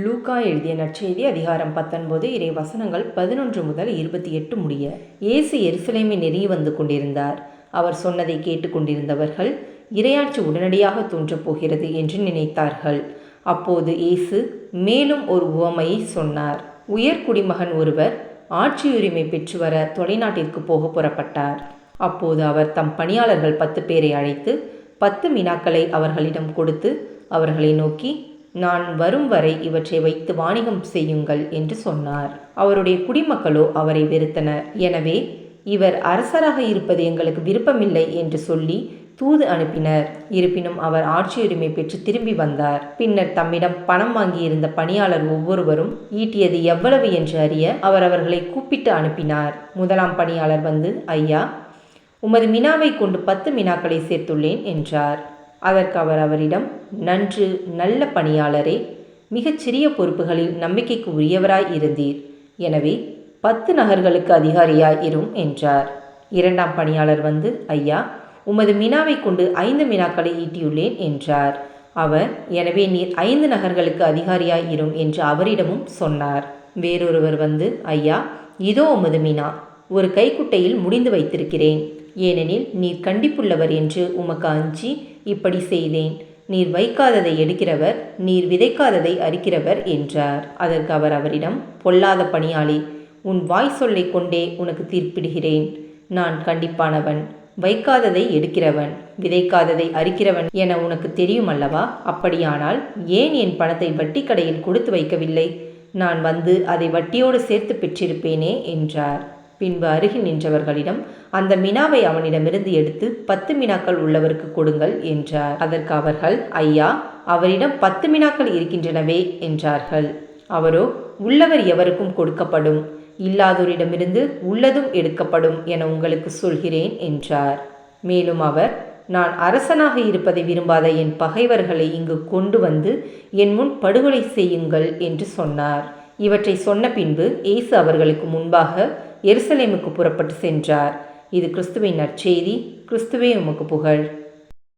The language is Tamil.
லூக்கா எழுதிய நற்செய்தி அதிகாரம் பத்தொன்பது இறை வசனங்கள் பதினொன்று முதல் இருபத்தி எட்டு முடிய இயேசு எருசலேமை நெருங்கி வந்து கொண்டிருந்தார். அவர் சொன்னதை கேட்டுக்கொண்டிருந்தவர்கள் இரையாட்சி உடனடியாக தோன்றப் போகிறது என்று நினைத்தார்கள். அப்போது இயேசு மேலும் ஒரு உவமையை சொன்னார். உயர் குடிமகன் ஒருவர் ஆட்சியுரிமை பெற்று வர தொலைநாட்டிற்கு போக புறப்பட்டார். அப்போது அவர் தம் பணியாளர்கள் பத்து பேரை அழைத்து பத்து மினாக்களை அவர்களிடம் கொடுத்து அவர்களை நோக்கி நான் வரும் வரை இவற்றை வைத்து வாணிகம் செய்யுங்கள் என்று சொன்னார். அவருடைய குடிமக்களோ அவரை வெறுத்தனர். எனவே இவர் அரசராக இருப்பது எங்களுக்கு விருப்பமில்லை என்று சொல்லி தூது அனுப்பினர். இருப்பினும் அவர் ஆட்சியுரிமை பெற்று திரும்பி வந்தார். பின்னர் தம்மிடம் பணம் வாங்கியிருந்த பணியாளர் ஒவ்வொருவரும் ஈட்டியது எவ்வளவு என்று அறிய அவர் அவர்களை கூப்பிட்டு அனுப்பினார். முதலாம் பணியாளர் வந்து ஐயா உமது மினாவை கொண்டு பத்து மினாக்களை சேர்த்துள்ளேன் என்றார். அதற்கு அவர் அவரிடம் நன்று நல்ல பணியாளரே மிகச்சிறிய பொறுப்புகளில் நம்பிக்கைக்கு உரியவராய் இருந்தீர். எனவே பத்து நகர்களுக்கு அதிகாரியாய் இரும் என்றார். இரண்டாம் பணியாளர் வந்து ஐயா உமது மினாவை கொண்டு ஐந்து மினாக்களை ஈட்டியுள்ளேன் என்றார். அவர் எனவே நீர் ஐந்து நகர்களுக்கு அதிகாரியாய் இரும் என்று அவரிடமும் சொன்னார். வேறொருவர் வந்து ஐயா இதோ உமது மினா ஒரு கைக்குட்டையில் முடிந்து வைத்திருக்கிறேன். ஏனெனில் நீர் கண்டிப்புள்ளவர் என்று உமக்கு அஞ்சி இப்படி செய்தேன். நீர் வைக்காததை எடுக்கிறவர் நீர் விதைக்காததை அரிக்கிறவர் என்றார். அதற்கு அவர் அவரிடம் பொல்லாத பணியாளி உன் வாய் சொல்லை கொண்டே உனக்கு தீர்ப்பிடுகிறேன். நான் கண்டிப்பானவன் வைக்காததை எடுக்கிறவன் விதைக்காததை அரிக்கிறவன் என உனக்கு தெரியும் அல்லவா அப்படியானால் ஏன் என் பணத்தை வட்டி கடையில் கொடுத்து வைக்கவில்லை? நான் வந்து அதை வட்டியோடு சேர்த்து பெற்றிருப்பேனே என்றார். பின்பு அருகில் நின்றவர்களிடம் அந்த மினாவை அவனிடமிருந்து எடுத்து பத்து மினாக்கள் உள்ளவருக்கு கொடுங்கள் என்றார். அதற்கு அவர்கள் ஐயா அவரிடம் பத்து மினாக்கள் இருக்கின்றனவே என்றார்கள். அவரோ உள்ளவர் எவருக்கும் கொடுக்கப்படும்? இல்லாதோரிடமிருந்து உள்ளதும் எடுக்கப்படும் என உங்களுக்கு சொல்கிறேன் என்றார். மேலும் அவர் நான் அரசனாக இருப்பதை விரும்பாத என் பகைவர்களை இங்கு கொண்டு வந்து என் முன் படுகொலை செய்யுங்கள் என்று சொன்னார். இவற்றை சொன்ன பின்பு இயேசு அவர்களுக்கு முன்பாக எருசலேமுக்கு புறப்பட்டு சென்றார். இது கிறிஸ்துவின் நற்செய்தி. கிறிஸ்துவே உமக்கு புகழ்.